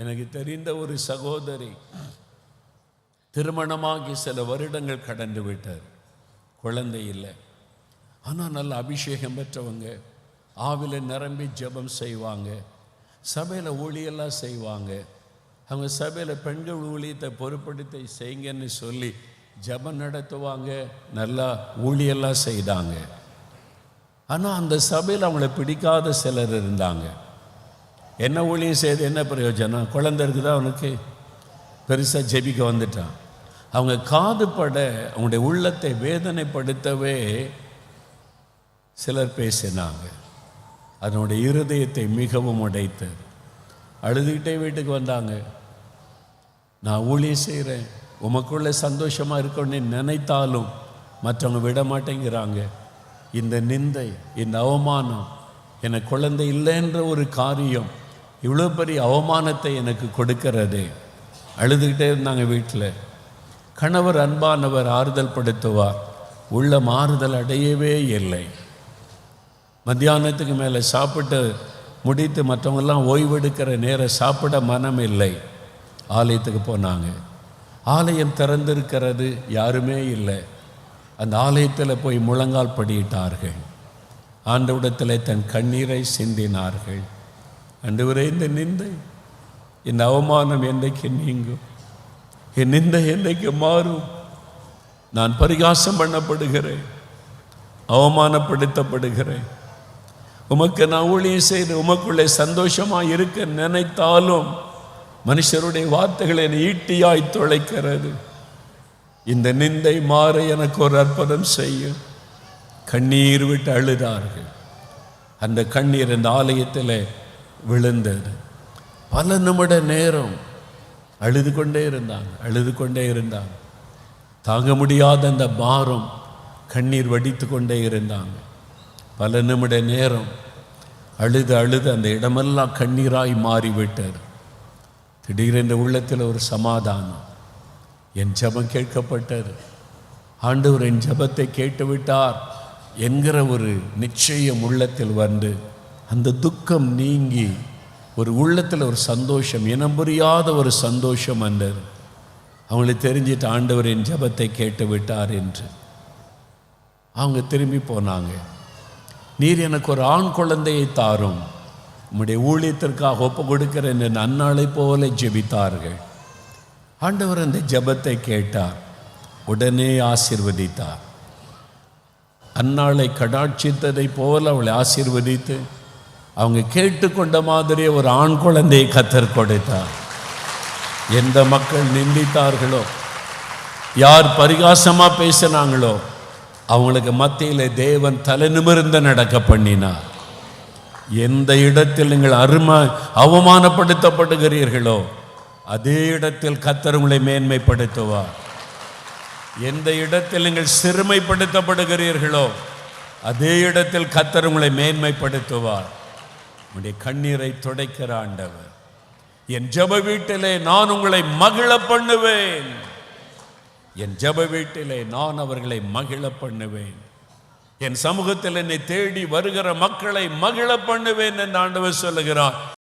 எனக்கு தெரிந்த ஒரு சகோதரி திருமணமாகி சில வருடங்கள் கடந்து விட்டார். குழந்தை இல்லை. ஆனால் நல்ல அபிஷேகம் பெற்றவங்க. ஆவில நிரம்பி ஜெபம் செய்வாங்க. சபையில் ஊழியெல்லாம் செய்வாங்க. அவங்க சபையில் பெண்கள் ஊழியத்தை பொறுப்படுத்தி செய்யுங்கன்னு சொல்லி ஜெபம் நடத்துவாங்க. நல்லா ஊழியெல்லாம் செய்தாங்க. ஆனால் அந்த சபையில் அவங்கள பிடிக்காத சிலர் இருந்தாங்க. என்ன ஊழியம் செய்து என்ன பிரயோஜனம்? குழந்தை இருக்குதா அவனுக்கு பெருசாக ஜெபிக்க வந்துட்டான். அவங்க காதுபட அவங்களுடைய உள்ளத்தை வேதனைப்படுத்தவே சிலர் பேசினாங்க. அதனுடைய இருதயத்தை மிகவும் உடைத்தது. அழுதுகிட்டே வீட்டுக்கு வந்தாங்க. நான் ஊழியம் செய்கிறேன் உமக்குள்ளே சந்தோஷமாக இருக்கணும்னு நினைத்தாலும் மற்றவங்க விட மாட்டேங்கிறாங்க. இந்த நிந்தை இந்த அவமானம் எனக்கு குழந்தை இல்லைன்ற ஒரு காரியம் இவ்வளோ பெரிய அவமானத்தை எனக்கு கொடுக்கிறதே. அழுதுகிட்டே இருந்தாங்க வீட்டில். கணவர் அன்பானவர் ஆறுதல் படுத்துவார். உள்ள மாறுதல் அடையவே இல்லை. மத்தியானத்துக்கு மேலே சாப்பிட்டு முடித்து மற்றவங்கெல்லாம் ஓய்வெடுக்கிற நேரம் சாப்பிட மனம் இல்லை. ஆலயத்துக்கு போனாங்க. ஆலயம் திறந்திருக்கிறது யாருமே இல்லை. அந்த ஆலயத்தில் போய் முழங்கால் படியிட்டார்கள். ஆண்டவிடத்தில் தன் கண்ணீரை சிந்தினார்கள். அன்றுவரே இந்த நிந்தை. இந்த அவமானம் என்றைக்கு நீங்கும். என் நிந்தை என்றைக்கு மாறும். நான் பரிகாசம் பண்ணப்படுகிறேன். அவமானப்படுத்தப்படுகிறேன். உமக்கு நான் ஊழியம் செய்து உமக்குள்ளே சந்தோஷமாக இருக்க நினைத்தாலும் மனுஷருடைய வார்த்தைகளை என்னை ஈட்டியாய் துளைக்கிறது இந்த நிந்தை மாற எனக்கு ஒரு அற்புதம் செய்யும். கண்ணீர் விட்டு அழுதார்கள். அந்த கண்ணீர் இந்த ஆலயத்தில் விழுந்தது. பல நிமிட நேரம் அழுது கொண்டே இருந்தாங்க அழுது கொண்டே இருந்தாங்க. தாங்க முடியாத அந்த பாரம் கண்ணீர் வடித்து கொண்டே இருந்தாங்க. பல நிமிட நேரம் அழுது அழுது அந்த இடமெல்லாம் கண்ணீராய் மாறிவிட்டார் திடீரென்று உள்ளத்தில் ஒரு சமாதானம். என் ஜெபம் கேட்கப்பட்டது. ஆண்டவர் என் ஜெபத்தை கேட்டுவிட்டார் என்கிற ஒரு நிச்சயம் உள்ளத்தில் வந்து அந்த துக்கம் நீங்கி ஒரு உள்ளத்தில் ஒரு சந்தோஷம் இனம் புரியாத ஒரு சந்தோஷம் வந்தது. அவங்களுக்கு தெரிஞ்சிட்டு ஆண்டவர் என் ஜெபத்தை கேட்டு விட்டார் என்று. அவங்க திரும்பி போனாங்க. நீர் எனக்கு ஒரு ஆண் குழந்தையை தாரும். உம்முடைய ஊழியத்திற்காக ஒப்பு கொடுக்கிற என் அன்னாளை போல ஜெபித்தார்கள். ஆண்டவர் அந்த ஜெபத்தை கேட்டார். உடனே ஆசிர்வதித்தார். அன்னாளை கடாட்சித்ததை போல அவளை ஆசீர்வதித்து அவங்க கேட்டுக்கொண்ட மாதிரி ஒரு ஆண் குழந்தையை கத்தர் கொடுத்தார். எந்த மக்கள் நிந்தித்தார்களோ யார் பரிகாசமாக பேசினாங்களோ அவங்களுக்கு மத்தியில் தேவன் தலை நிமிர்ந்து நடக்க பண்ணினார். எந்த இடத்தில் நீங்கள் அருமா அவமானப்படுத்தப்படுகிறீர்களோ அதே இடத்தில் கத்தர் உங்களை மேன்மைப்படுத்துவார். எந்த இடத்தில் நீங்கள் சிறுமைப்படுத்தப்படுகிறீர்களோ அதே இடத்தில் கத்தர் உங்களை மேன்மைப்படுத்துவார். உடைய கண்ணீரை துடைக்கிற ஆண்டவர். என் ஜெப வீட்டிலே நான் உங்களை மகிழ பண்ணுவேன். என் ஜெப வீட்டிலே நான் அவர்களை மகிழ பண்ணுவேன். என் சமூகத்தில் என்னை தேடி வருகிற மக்களை மகிழ பண்ணுவேன் என்று ஆண்டவர் சொல்லுகிறார்.